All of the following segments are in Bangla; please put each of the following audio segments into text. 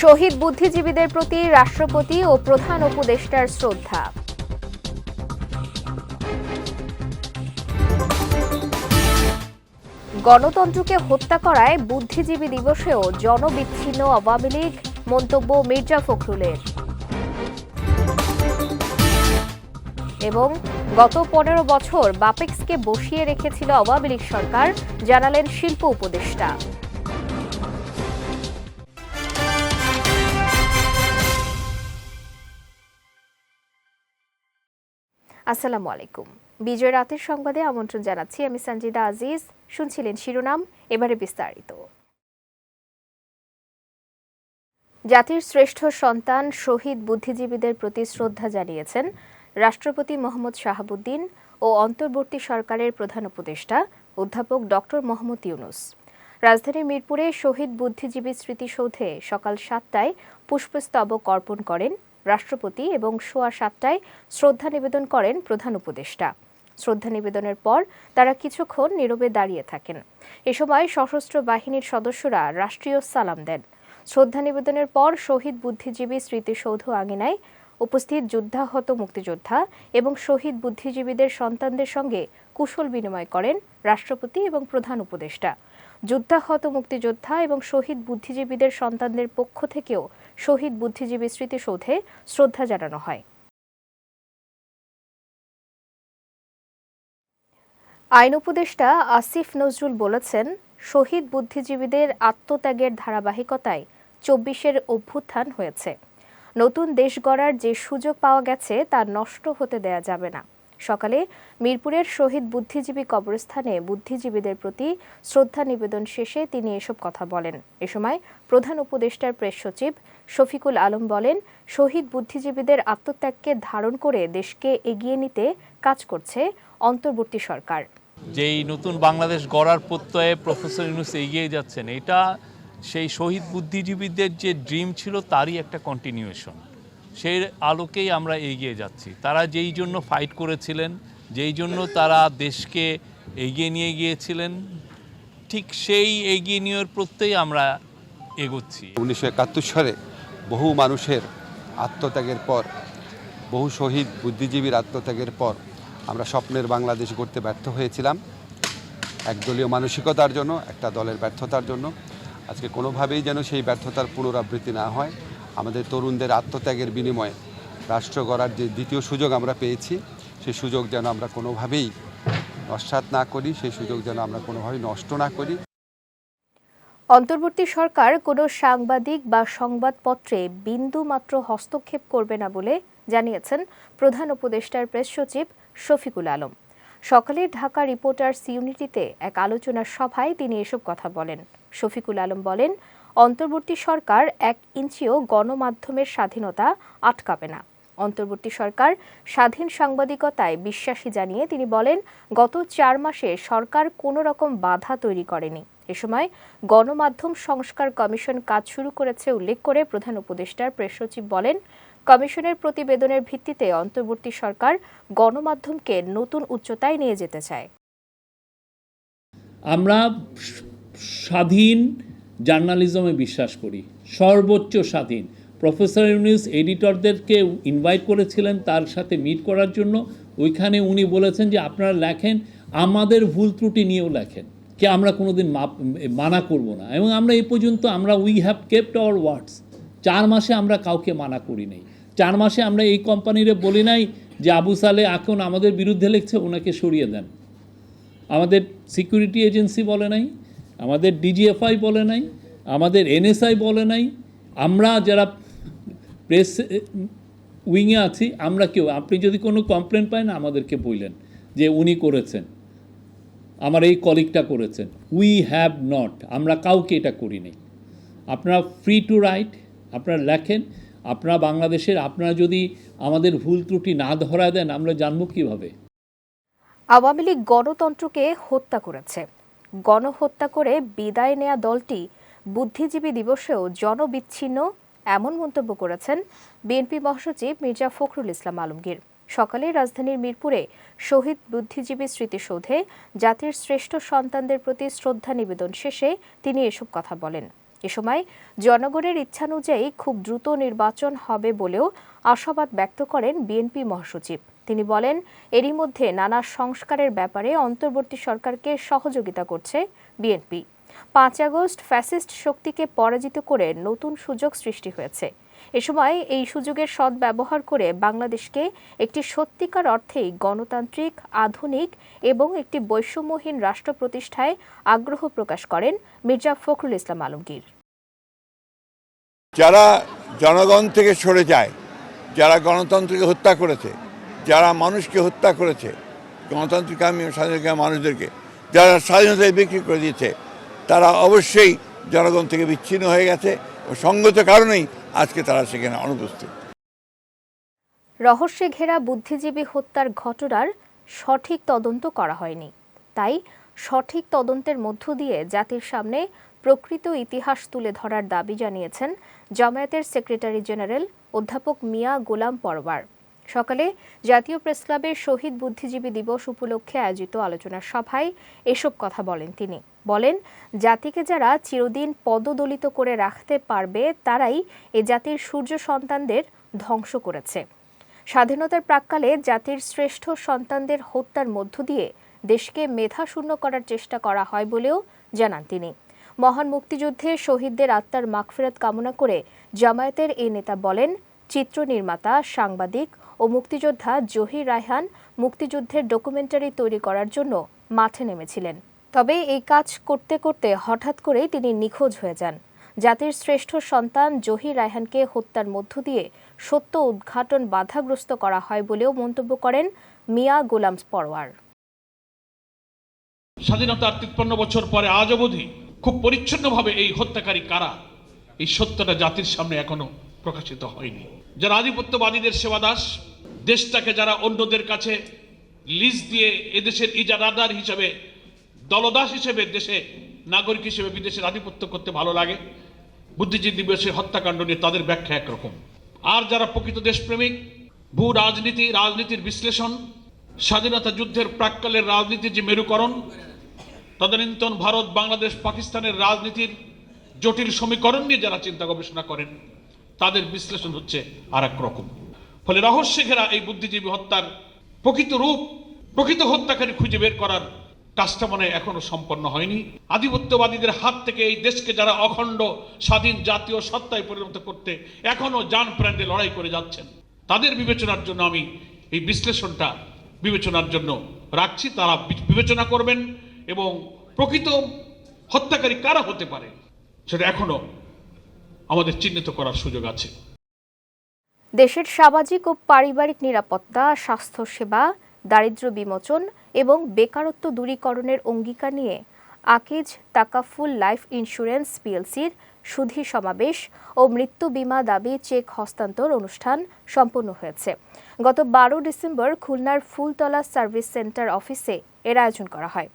শহীদ বুদ্ধিজীবীদের প্রতি রাষ্ট্রপতি ও প্রধান উপদেষ্টার শ্রদ্ধা। গণতন্ত্রকে হত্যা করায় বুদ্ধিজীবী দিবসেও জনবিচ্ছিন্ন আওয়ামী লীগ, মন্তব্য মির্জা ফখরুলের। এবং গত পনেরো বছর বাপেক্সকে বসিয়ে রেখেছিল আওয়ামী লীগ সরকার, জানালেন শিল্প উপদেষ্টা। আসসালামু আলাইকুম। বিজয় রাতের সংবাদে আমন্ত্রণ জানাচ্ছি আমি সঞ্জিদা আজিজ। শুনছিলেন শিরোনাম, এবারে বিস্তারিত। জাতির শ্রেষ্ঠ সন্তান, শহীদ বুদ্ধিজীবীদের প্রতি শ্রদ্ধা জানিয়েছেন রাষ্ট্রপতি মোহাম্মদ শাহাবুদ্দিন ও অন্তর্বর্তী সরকারের প্রধান উপদেষ্টা, অধ্যাপক ডক্টর মোহাম্মদ ইউনুস। রাজধানীর মিরপুরে শহীদ বুদ্ধিজীবী স্মৃতিসৌধে সকাল সাতটায় পুষ্পস্তবক অর্পণ করেন রাষ্ট্রপতি এবং সোয়া সাতটায় শ্রদ্ধা নিবেদন করেন প্রধান উপদেষ্টা। শ্রদ্ধা নিবেদনের পর তারা কিছুক্ষণ নীরবে দাঁড়িয়ে থাকেন। এ সময় সশস্ত্র বাহিনীর সদস্যরা রাষ্ট্রীয় সালাম দেন। শ্রদ্ধা নিবেদনের পর শহীদ বুদ্ধিজীবী স্মৃতিসৌধ আঙিনায় উপস্থিত যুদ্ধাহত মুক্তিযোদ্ধা এবং শহীদ বুদ্ধিজীবীদের সন্তানদের সঙ্গে কুশল বিনিময় করেন রাষ্ট্রপতি এবং প্রধান উপদেষ্টা। যুদ্ধাহত মুক্তিযোদ্ধা এবং শহীদ বুদ্ধিজীবীদের সন্তানদের পক্ষ থেকেও শহীদ বুদ্ধিজীবী স্মৃতিসৌধে শ্রদ্ধা জানানো হয়। আইন উপদেষ্টা আসিফ নজরুল বলেছেন, শহীদ বুদ্ধিজীবীদের আত্মত্যাগের ধারাবাহিকতায় চব্বিশের অভ্যুত্থান হয়েছে। নতুন দেশ গড়ার যে সুযোগ পাওয়া গেছে তা নষ্ট হতে দেয়া যাবে না। সকালে মিরপুরের শহীদ বুদ্ধিজীবী কবরস্থানে বুদ্ধিজীবীদের প্রতি শ্রদ্ধা নিবেদন শেষে তিনি এসব কথা বলেন। এ সময় প্রধান উপদেষ্টার প্রেস সচিব শফিকুল আলম বলেন, শহীদ বুদ্ধিজীবীদের আত্মত্যাগকে ধারণ করে দেশকে এগিয়ে নিতে কাজ করছে অন্তর্বর্তী সরকার। যেই নতুন বাংলাদেশ গড়ার প্রত্যয়ে প্রফেসর ইউনুস এগিয়ে যাচ্ছেন, এটা সেই শহীদ বুদ্ধিজীবীদের যে ড্রিম ছিল, তারই একটা কন্টিনিউয়েশন সেই আলোকেই আমরা এগিয়ে যাচ্ছি। তারা যেই জন্য ফাইট করেছিলেন, যেই জন্য তারা দেশকে এগিয়ে নিয়ে গিয়েছিলেন, ঠিক সেই এগিয়ে নেওয়ার প্রত্যয়েই আমরা এগোচ্ছি। উনিশশো একাত্তর সালে বহু মানুষের আত্মত্যাগের পর, বহু শহীদ বুদ্ধিজীবীর আত্মত্যাগের পর আমরা স্বপ্নের বাংলাদেশ করতে ব্যর্থ হয়েছিলাম। একদলীয় মানসিকতার জন্য, একটা দলের ব্যর্থতার জন্য। আজকে কোনোভাবেই যেন সেই ব্যর্থতার পুনরাবৃত্তি না হয়। আমাদের তরুণদের আত্মত্যাগের বিনিময়ে রাষ্ট্র গড়ার যে দ্বিতীয় সুযোগ আমরা পেয়েছি, সেই সুযোগ যেন আমরা কোনোভাবেই নস্বাত না করি, সেই সুযোগ যেন আমরা কোনোভাবেই নষ্ট না করি। অন্তর্বর্তী সরকার কোনো সাংবাদিক বা সংবাদপত্রে বিন্দু মাত্র হস্তক্ষেপ করবে না বলে জানিয়েছেন প্রধান উপদেষ্টার প্রেস সচিব শফিকুল আলম। সকালে ঢাকা রিপোর্টার্স ইউনিটিতে এক আলোচনা সভায় তিনি এসব কথা বলেন। শফিকুল আলম বলেন অন্তর্বর্তী সরকার এক ইঞ্চিও গণমাধ্যমের স্বাধীনতা আটকাবে না। অন্তর্বর্তী সরকার স্বাধীন সাংবাদিকতায় বিশ্বাসী জানিয়ে তিনি বলেন, গত চার মাসে সরকার কোনো রকম বাধা তৈরি করেনি। এ সময় গণমাধ্যম সংস্কার কমিশন কাজ শুরু করেছে উল্লেখ করে প্রধান উপদেষ্টার প্রেস সচিব বলেন, কমিশনের প্রতিবেদনের ভিত্তিতে অন্তর্বর্তী সরকার গণমাধ্যমকে নতুন উচ্চতায় নিয়ে যেতে চায়। আমরা স্বাধীন জার্নালিজমে বিশ্বাস করি। সর্বোচ্চ স্বাধীন। প্রফেসর ইউনিস এডিটরদেরকে ইনভাইট করেছিলেন তার সাথে মিট করার জন্য। ওইখানে উনি বলেছেন যে, আপনারা লেখেন, আমাদের ভুল ত্রুটি নিয়েও লেখেন। কে আমরা কোনোদিন মাপ, মানা করব না। এবং আমরা এই পর্যন্ত আমরা we have kept our words চার মাসে আমরা কাউকে মানা করি নাই। চার মাসে আমরা এই কোম্পানিরে বলি নাই যে, আবু সালে এখন আমাদের বিরুদ্ধে লিখছে, ওনাকে সরিয়ে দেন। আমাদের সিকিউরিটি এজেন্সি বলে নাই। আমাদের ডিজিএফআই বলে নাই, আমাদের এনএসআই বলে নাই, আমরা যারা প্রেস উইংয়ে আছি, আমরা কেউ, আপনি যদি কোনো কমপ্লেন পান আমাদেরকে বললেন যে উনি করেছেন। আমার এই কলিগটা করেছেন। উই হ্যাভ নট আমরা কাউকে এটা করি নাই। আপনারা ফ্রি টু রাইট আপনারা লেখেন, আপনারা বাংলাদেশের, আপনারা যদি আমাদের ভুল ত্রুটি না ধরা দেন, আমরা জানব কীভাবে? আওয়ামী লীগ গণতন্ত্রকে হত্যা করেছে। গণহত্যা করে বিদায় নেয়া দলটি বুদ্ধিজীবী দিবসেও জনবিচ্ছিন্ন এমন মন্তব্য করেছেন বিএনপি মহাসচিব মির্জা ফখরুল ইসলাম আলমগীর। সকালে রাজধানীর মিরপুরে শহীদ বুদ্ধিজীবী স্মৃতিসৌধে জাতির শ্রেষ্ঠ সন্তানদের প্রতি শ্রদ্ধা নিবেদন শেষে তিনি এসব কথা বলেন। এ সময় জনগণের ইচ্ছানুযায়ী খুব দ্রুত নির্বাচন হবে বলেও আশাবাদ ব্যক্ত করেন বিএনপি মহাসচিব। তিনি বলেন, এরই মধ্যে নানা সংস্কারের ব্যাপারে অন্তর্বর্তী সরকারকে সহযোগিতা করছে বিএনপি। পাঁচ আগস্ট ফ্যাসিস্ট শক্তিকে পরাজিত করে নতুন সুযোগ সৃষ্টি হয়েছে। এ সময় এই সুযোগের সদ্ব্যবহার করে বাংলাদেশকে একটি সত্যিকার অর্থেই গণতান্ত্রিক, আধুনিক এবং একটি বৈষম্যহীন রাষ্ট্র প্রতিষ্ঠায় আগ্রহ প্রকাশ করেন মির্জা ফখরুল ইসলাম আলমগীর। যারা জনগণ থেকে সরে যায়, যারা গণতন্ত্রকে হত্যা করেছে যারা মানুষকে হত্যা করেছে গণতান্ত্রিকামী ও স্বাধীনকামী মানুষদেরকে, যারা স্বাধীনতায় বিক্রি করে দিয়েছে, তারা অবশ্যই জনগণ থেকে বিচ্ছিন্ন হয়ে গেছে ও সঙ্গত কারণেই আজকে তারা সেখানে অনুপস্থিত। রহস্যে ঘেরা বুদ্ধিজীবী হত্যার ঘটনার সঠিক তদন্ত করা হয়নি। তাই সঠিক তদন্তের মধ্য দিয়ে জাতির সামনে প্রকৃত ইতিহাস তুলে ধরার দাবি জানিয়েছেন জামায়াতের সেক্রেটারি জেনারেল অধ্যাপক মিয়া গোলাম পরবার। সকালে জাতীয় প্রেসক্লাবের শহীদ বুদ্ধিজীবী দিবস উপলক্ষে আয়োজিত আলোচনা সভায় এসব কথা বলেন তিনি। বলেন, জাতিকে যারা চিরদিন পদদলিত করে রাখতে পারবে, তারাই এ জাতির সূর্য সন্তানদের ধ্বংস করেছে। স্বাধীনতার প্রাক্কালে জাতির শ্রেষ্ঠ সন্তানদের হত্যার মধ্য দিয়ে দেশকে মেধাশূন্য করার চেষ্টা করা হয় বলেও জানান তিনি। মহান মুক্তিযুদ্ধে শহীদদের আত্মার মাগফিরাত কামনা করে জামায়াতের এই নেতা বলেন, চিত্র নির্মাতা, সাংবাদিক ও মুক্তিযোদ্ধা জহির রায়হান মুক্তিযুদ্ধের ডকুমেন্টারি তৈরি করার জন্য মাঠে নেমেছিলেন। তবে এই কাজ করতে করতে হঠাৎ করেই তিনি নিখোঁজ হয়ে যান। জাতির শ্রেষ্ঠ সন্তান জহির রায়হানকে হত্যার মধ্য দিয়ে সত্য উদ্ঘাটন বাধাগ্রস্ত করা হয় বলেও মন্তব্য করেন মিয়া গোলাম পরওয়ার স্বাধীনতার তিপ্পান্ন বছর পরে আজ অবধি খুব পরিচ্ছন্নভাবে এই হত্যাকারী কারা? এই সত্যটা জাতির সামনে এখনও প্রকাশিত হয়নি। যারা আধিপত্যবাদীদের সেবাদাস, দেশটাকে যারা অন্যদের কাছে লিজ দিয়ে এদেশের ইজারাদার হিসেবে, দলদাস হিসেবে দেশে, নাগরিক হিসেবে বিদেশের আধিপত্য করতে ভালো লাগে, বুদ্ধিজীবী দিবসে হত্যাকাণ্ড নিয়ে তাদের ব্যাখ্যা একরকম। আর যারা প্রকৃত দেশপ্রেমিক, ভূ রাজনীতি, রাজনীতির বিশ্লেষণ, স্বাধীনতা যুদ্ধের প্রাক্কালের রাজনীতির যে মেরুকরণ, তদানীন্তন ভারত, বাংলাদেশ, পাকিস্তানের রাজনীতির জটিল সমীকরণ নিয়ে যারা চিন্তা গবেষণা করেন তাদের বিশ্লেষণ হচ্ছে আর এক রকম। ফলে রহস্যে ঘেরা এই বুদ্ধিজীবী হত্যার প্রকৃত রূপ, প্রকৃত হত্যাকারী খুঁজে বের করার কাজটা মনে এখনও সম্পন্ন হয়নি। আধিপত্যবাদীদের হাত থেকে এই দেশকে যারা অখণ্ড, স্বাধীন, জাতীয় সত্তায় পরিণত করতে এখনও যান প্রাণে লড়াই করে যাচ্ছেন, তাদের বিবেচনার জন্য আমি এই বিশ্লেষণটা বিবেচনার জন্য রাখছি। তারা বিবেচনা করবেন এবং প্রকৃত হত্যাকারী কারা হতে পারে, সেটা এখনও আমাদের চিহ্নিত করার সুযোগ আছে। দেশের সামাজিক ও পারিবারিক নিরাপত্তা, স্বাস্থ্যসেবা, দারিদ্র্য বিমোচন এবং বেকারত্ব দূরীকরণের অঙ্গীকার নিয়ে আকিজ তাকাফুল লাইফ ইন্স্যুরেন্স পিএলসির সুধী সমাবেশ ও মৃত্যু বীমা দাবি চেক হস্তান্তর অনুষ্ঠান সম্পন্ন হয়েছে। গত বারো ডিসেম্বর খুলনার ফুলতলা সার্ভিস সেন্টার অফিসে এর আয়োজন করা হয়।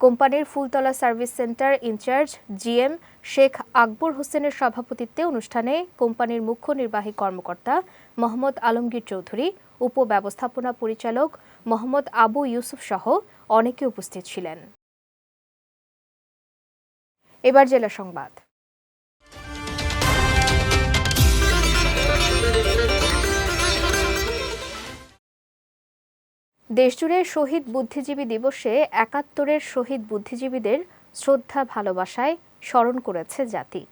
কোম্পানির Fultala service centre in-charge GM Sheikh Akbar হোসেনের সভাপতিত্বে অনুষ্ঠানে কোম্পানির মুখ্য নির্বাহী কর্মকর্তা মোহাম্মদ আলমগীর চৌধুরী, উপব্যবস্থাপনা পরিচালক মোহাম্মদ আবু ইউসুফ সহ অনেকে উপস্থিত ছিলেন। এবার জেলা সংবাদ। দেশজুড়ে শহীদ বুদ্ধিজীবী দিবসে একাত্তরের শহীদ বুদ্ধিজীবীদের শ্রদ্ধা, ভালোবাসায় স্মরণ করেছে জাতি।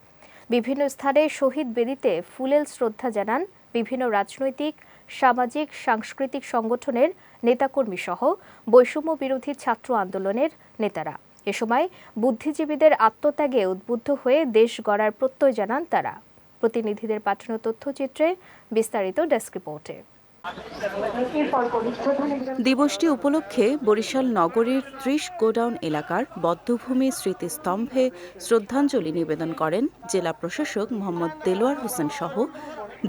বিভিন্ন স্থানে শহীদ বেদিতে ফুলেল শ্রদ্ধা জানান বিভিন্ন রাজনৈতিক, সামাজিক, সাংস্কৃতিক সংগঠনের নেতাকর্মী সহ বৈষম্য বিরোধী ছাত্র আন্দোলনের নেতারা। এ সময় বুদ্ধিজীবীদের আত্মত্যাগে উদ্বুদ্ধ হয়ে দেশ গড়ার প্রত্যয় জানান তারা। প্রতিনিধিদের পাঠানো তথ্যচিত্রে বিস্তারিত ডেস্ক রিপোর্টে। দিবসটি উপলক্ষে বরিশাল নগরীর ত্রিশ গোডাউন এলাকার বদ্ধভূমি স্মৃতিস্তম্ভে শ্রদ্ধাঞ্জলি নিবেদন করেন জেলা প্রশাসক মোহাম্মদ দেলোয়ার হোসেন সহ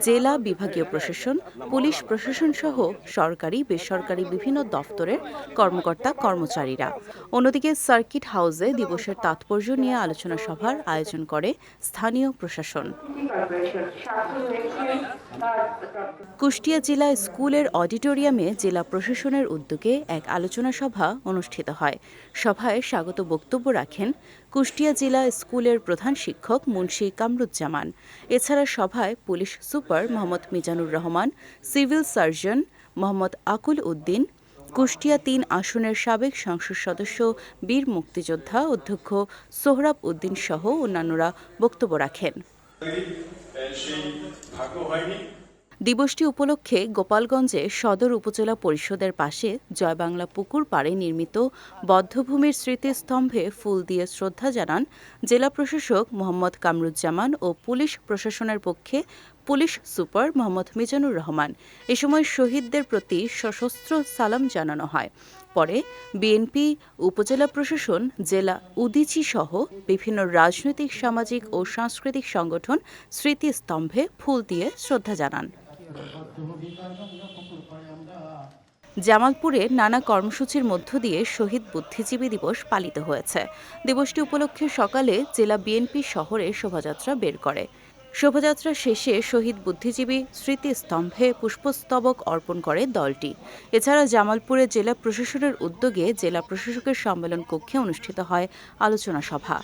জেলা বিভাগীয় প্রশাসন, পুলিশ প্রশাসন সহ সরকারি, বেসরকারি বিভিন্ন দফতরের কর্মকর্তা, কর্মচারীরা। অন্যদিকে সার্কিট হাউসে দিবসের তাৎপর্য নিয়ে আলোচনা সভার আয়োজন করে স্থানীয় প্রশাসন। কুষ্টিয়া জেলা স্কুলের অডিটোরিয়ামে জেলা প্রশাসনের উদ্যোগে এক আলোচনা সভা অনুষ্ঠিত হয়। সভায় স্বাগত বক্তব্য রাখেন কুষ্টিয়া জেলা স্কুলের প্রধান শিক্ষক মুন্সী কামরুজ্জামান। এছাড়া সভায় police super Mohammad Mizanur Rahman, civil surgeon Mohammad Akul Uddin, Kushtia তিন আসনের সাবেক সংসদ সদস্য বীর মুক্তিযোদ্ধা অধ্যক্ষ সোহরাব উদ্দিন সহ অন্যান্যরা বক্তব্য রাখেন। দিবসটি উপলক্ষে গোপালগঞ্জে সদর উপজেলা পরিষদের পাশে জয়বাংলা পুকুর পাড়ে নির্মিত বদ্ধভূমির স্মৃতিস্তম্ভে ফুল দিয়ে শ্রদ্ধা জানান জেলা প্রশাসক মোহাম্মদ কামরুজ্জামান ও পুলিশ প্রশাসনের পক্ষে পুলিশ সুপার মোহাম্মদ মিজানুর রহমান। এ সময় শহীদদের প্রতি সশস্ত্র সালাম জানানো হয়। পরে বিএনপি উপজেলা প্রশাসন, জেলা উদিচি সহ বিভিন্ন রাজনৈতিক, সামাজিক ও সাংস্কৃতিক সংগঠন স্মৃতিস্তম্ভে ফুল দিয়ে শ্রদ্ধা জানান। জামালপুরে নানা কর্মসূচির মধ্য দিয়ে শহীদ বুদ্ধিজীবী দিবস পালিত হয়েছে। দিবসটি উপলক্ষে সকালে জেলা বিএনপি শহরে শোভাযাত্রা বের করে। শোভাযাত্রা শেষে শহীদ বুদ্ধিজীবী স্মৃতিস্তম্ভে পুষ্পস্তবক অর্পণ করে দলটি। এছাড়া জামালপুরে জেলা প্রশাসনের উদ্যোগে জেলা প্রশাসকের সম্মেলন কক্ষে অনুষ্ঠিত হয় আলোচনা সভা।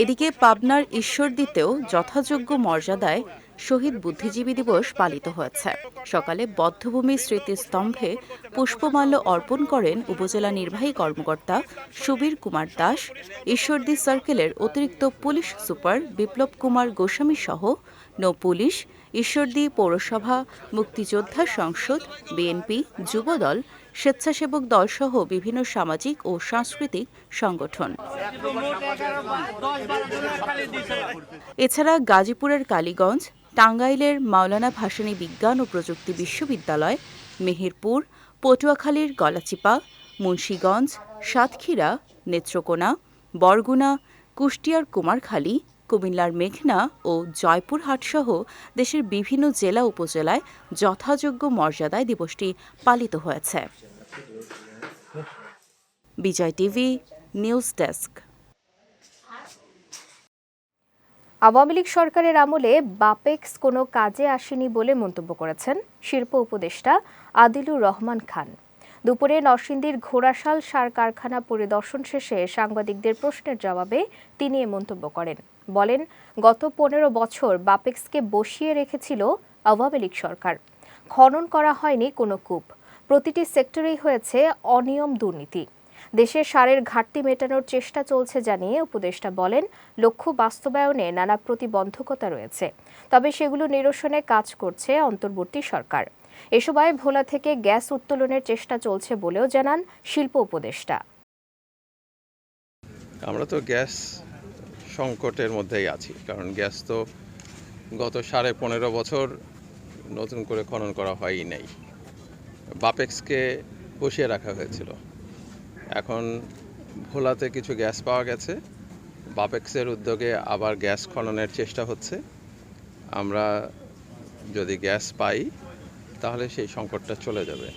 এদিকে পাবনার ঈশ্বরদীতেও যথাযোগ্য মর্যাদায় শহীদ বুদ্ধিজীবী দিবস পালিত হয়েছে। সকালে বদ্ধভূমি স্মৃতিস্তম্ভে পুষ্পমাল্য অর্পণ করেন উপজেলা নির্বাহী কর্মকর্তা সুবীর কুমার দাস, ঈশ্বরদী সার্কেলের অতিরিক্ত পুলিশ সুপার বিপ্লব কুমার গোস্বামী সহ নৌ পুলিশ, ঈশ্বরদী পৌরসভা, মুক্তিযোদ্ধা সংসদ, বিএনপি, যুবদল স্বেচ্ছাসেবক দলসহ বিভিন্ন সামাজিক ও সাংস্কৃতিক সংগঠন। এছাড়া গাজীপুরের কালীগঞ্জ, টাঙ্গাইলের মাওলানা ভাসানী বিজ্ঞান ও প্রযুক্তি বিশ্ববিদ্যালয়, মেহেরপুর, পটুয়াখালীর গলাচিপা, মুন্সীগঞ্জ, সাতক্ষীরা, নেত্রকোনা, বরগুনা, কুষ্টিয়ার কুমারখালী কুমিল্লার মেঘনা ও জয়পুরহাটসহ দেশের বিভিন্ন জেলা উপজেলায় যথাযোগ্য মর্যাদায় দিবসটি পালিত হয়েছে। Bijoy TV, news desk. Awami League সরকারের আমলে বাপেক্স কোনো কাজে আসেনি বলে মন্তব্য করেছেন শিল্প উপদেষ্টা আদিলুর রহমান খান। দুপুরে নরসিংদীর ঘোড়াশাল সার কারখানা পরিদর্শন শেষে সাংবাদিকদের প্রশ্নের জবাবে তিনি এ মন্তব্য করেন। বলেন, গত পনেরো বছর বাপেক্সকে বসিয়ে রেখেছিল আওয়ামী লীগ সরকার। খনন করা হয়নি কোনো কূপ। প্রতিটি সেক্টরেই হয়েছে অনিয়ম দুর্নীতি। দেশে সারের ঘাটতি মেটানোর চেষ্টা চলছে জানিয়ে উপদেষ্টা বলেন, লক্ষ্য বাস্তবায়নে নানা প্রতিবন্ধকতা রয়েছে। তবে সেগুলো নিরসনে কাজ করছে অন্তর্বর্তী সরকার। এ সময় ভোলা থেকে গ্যাস উত্তোলনের চেষ্টা চলছে বলেও জানান শিল্প উপদেষ্টা। আমরা তো গ্যাস সংকটের মধ্যেই আছি। কারণ গ্যাস তো গত সাড়ে পনেরো বছর নতুন করে খনন করা হয়ই নাই। বাপেক্সকে বসিয়ে রাখা হয়েছিল। এখন ভোলাতে কিছু গ্যাস পাওয়া গেছে। বাপেক্সের উদ্যোগে আবার গ্যাস খননের চেষ্টা হচ্ছে। আমরা যদি গ্যাস পাই, তাহলে সেই সংকটটা চলে যাবে।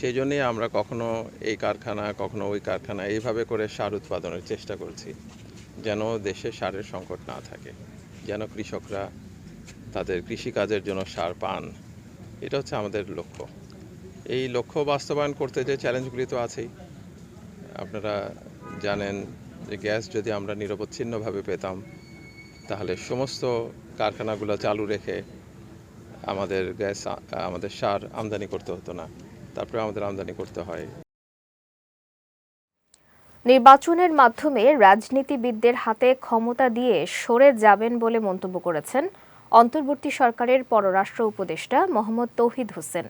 সেই জন্যই আমরা কখনো এই কারখানা, কখনো ওই কারখানা, এইভাবে করে সার উৎপাদনের চেষ্টা করছি। যেন দেশে সারের সংকট না থাকে, যেন কৃষকরা তাদের কৃষিকাজের জন্য সার পান। এটা হচ্ছে আমাদের লক্ষ্য। এই লক্ষ্য বাস্তবায়ন করতে যে চ্যালেঞ্জগুলি তো আছেই। আপনারা জানেন যে গ্যাস যদি আমরা নিরবচ্ছিন্নভাবে পেতাম, তাহলে সমস্ত কারখানাগুলো চালু রেখে আমাদের গ্যাস, আমাদের সার আমদানি করতে হতো না। তারপরে আমাদের আমদানি করতে হয়। নির্বাচনের মাধ্যমে রাজনীতিবিদদের হাতে ক্ষমতা দিয়ে সরে যাবেন বলে মন্তব্য করেছেন অন্তর্বর্তী সরকারের পররাষ্ট্র উপদেষ্টা মোহাম্মদ তৌহিদ হোসেন।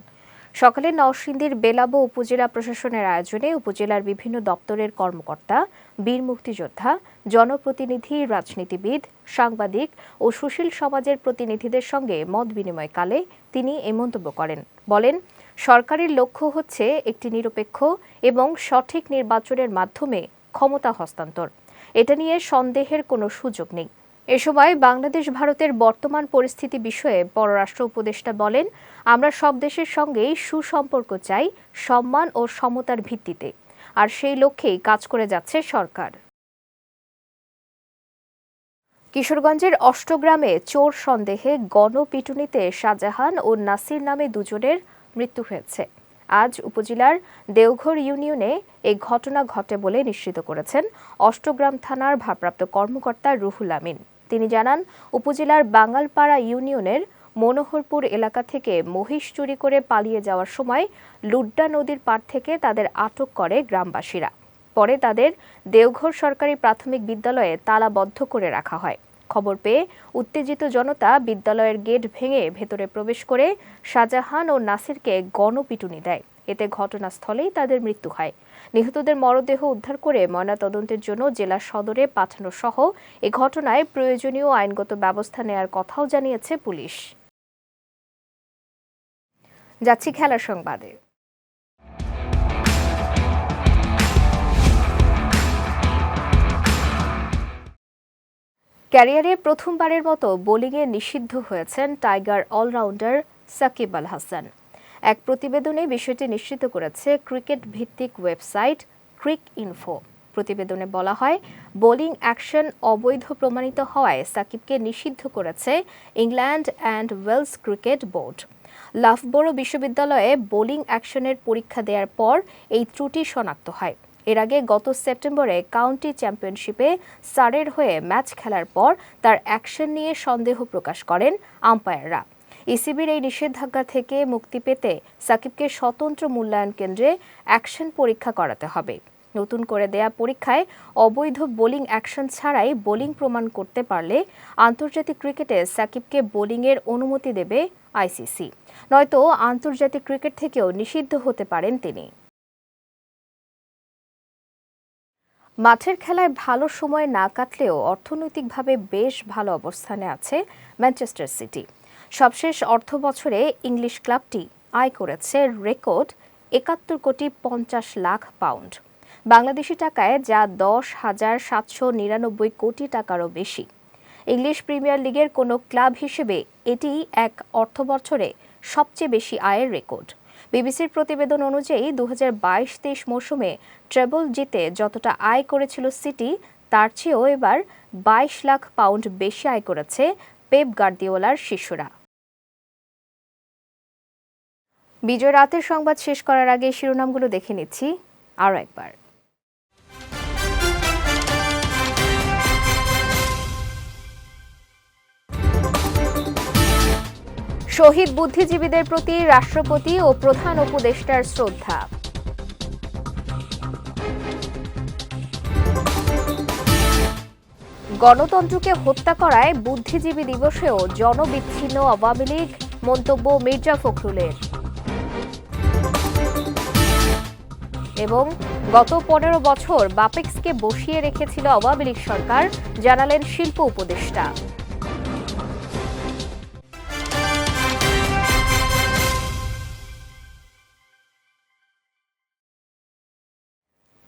সকালে নরসিংদীর বেলাবো উপজেলা প্রশাসনের আয়োজনে উপজেলার বিভিন্ন দপ্তরের কর্মকর্তা, বীর মুক্তিযোদ্ধা, জনপ্রতিনিধি, রাজনীতিবিদ, সাংবাদিক ও সুশীল সমাজের প্রতিনিধিদের সঙ্গে মত বিনিময়কালে তিনি এ মন্তব্য করেন। বলেন, সরকারের লক্ষ্য হচ্ছে একটি নিরপেক্ষ এবং সঠিক নির্বাচনের মাধ্যমে ক্ষমতা হস্তান্তর। এটা নিয়ে সন্দেহের কোনো সুযোগ নেই। এ সময় বাংলাদেশ ভারতের বর্তমান পরিস্থিতি বিষয়ে পররাষ্ট্র উপদেষ্টা বলেন আমরা সব দেশের সঙ্গেই সুসম্পর্ক চাই, সম্মান ও সমতার ভিত্তিতে। আর সেই লক্ষ্যেই কাজ করে যাচ্ছে সরকার। কিশোরগঞ্জের অষ্টগ্রামে চোর সন্দেহে গণপিটুনিতে শাহজাহান ও নাসির নামে দুজনের মৃত্যু হয়েছে। আজ উপজেলার দেওঘর ইউনিয়নে এই ঘটনা ঘটে বলে নিশ্চিত করেছেন অষ্টগ্রাম থানার ভারপ্রাপ্ত কর্মকর্তা রুহুল আমিন। তিনি জানান, উপজেলার বাঙালপাড়া ইউনিয়নের মনোহরপুর এলাকা থেকে মহিষ চুরি করে পালিয়ে যাওয়ার সময় লুড্ডা নদীর পাড় থেকে তাদের আটক করে গ্রামবাসীরা। পরে তাদের দেওঘর সরকারি প্রাথমিক বিদ্যালয়ে তালাবদ্ধ করে রাখা হয়। খবর পেয়ে উত্তেজিত জনতা বিদ্যালয়ের গেট ভেঙে ভেতরে প্রবেশ করে শাহজাহান ও নাসিরকে গণপিটুনি দেয়। এতে ঘটনাস্থলেই তাদের মৃত্যু হয়। নিহতদের মরদেহ উদ্ধার করে ময়নাতদন্তের জন্য জেলা সদরে পাঠানো সহ এ ঘটনায় প্রয়োজনীয় আইনগত ব্যবস্থা নেয়ার কথাও জানিয়েছে পুলিশ। যাচ্ছি খেলার সংবাদে। ক্যারিয়ারে প্রথমবারের মতো বোলিংয়ে নিষিদ্ধ হয়েছেন টাইগার অলরাউন্ডার সাকিব আল হাসান। এক প্রতিবেদনে বিষয়টি নিশ্চিত করেছে ক্রিকেট ভিত্তিক ওয়েবসাইট ক্রিক ইনফো প্রতিবেদনে বলা হয়, বোলিং অ্যাকশন অবৈধ প্রমাণিত হওয়ায় সাকিবকে নিষিদ্ধ করেছে England and Wales cricket board. Loughborough বিশ্ববিদ্যালয়ে বোলিং অ্যাকশনের পরীক্ষা দেওয়ার পর এই ত্রুটি শনাক্ত হয়। এর আগে গত সেপ্টেম্বরে কাউন্টি চ্যাম্পিয়নশিপে সারের হয়ে ম্যাচ খেলার পর তার অ্যাকশন নিয়ে সন্দেহ প্রকাশ করেন আম্পায়াররা। ইসিবির এই নিষেধাজ্ঞা থেকে মুক্তি পেতে সাকিবকে স্বতন্ত্র মূল্যায়ন কেন্দ্রে অ্যাকশন পরীক্ষা করাতে হবে। নতুন করে দেয়া পরীক্ষায় অবৈধ বোলিং অ্যাকশন ছাড়াই বোলিং প্রমাণ করতে পারলে আন্তর্জাতিক ক্রিকেটে সাকিবকে বোলিংয়ের অনুমতি দেবে আইসিসি। নয়তো আন্তর্জাতিক ক্রিকেট থেকেও নিষিদ্ধ হতে পারেন তিনি। মাঠের খেলায় ভালো সময় না কাটলেও অর্থনৈতিকভাবে বেশ ভালো অবস্থানে আছে ম্যানচেস্টার সিটি। সবশেষ অর্থ বছরে ইংলিশ ক্লাবটি আয় করেছে রেকর্ড একাত্তর কোটি পঞ্চাশ লাখ পাউন্ড। বাংলাদেশি টাকায় যা দশ হাজার সাতশো নিরানব্বই কোটি টাকারও বেশি। ইংলিশ প্রিমিয়ার লিগের কোনো ক্লাব হিসেবে এটি এক অর্থ বছরে সবচেয়ে বেশি আয়ের রেকর্ড। বিবিসির প্রতিবেদন অনুযায়ী দু হাজার বাইশ তেইশ মৌসুমে ট্রেবল জিতে যতটা আয় করেছিল সিটি, তার চেয়েও এবার বাইশ লাখ পাউন্ড বেশি আয় করেছে পেপ গার্দিওলার শিষ্যরা বিজয় রাতের সংবাদ শেষ করার আগে শিরোনামগুলো দেখে নিচ্ছি। আরও একবার। শহীদ বুদ্ধিজীবীদের প্রতি রাষ্ট্রপতি ও প্রধান উপদেষ্টার শ্রদ্ধা। গণতন্ত্রকে হত্যা করায় বুদ্ধিজীবী দিবসেও জনবিচ্ছিন্ন আওয়ামী লীগ, মন্তব্য মির্জা ফখরুলের। এবং গত পনেরো বছর বাপেক্সকে বসিয়ে রেখেছিল আওয়ামী লীগ সরকার, জানালেন শিল্প উপদেষ্টা।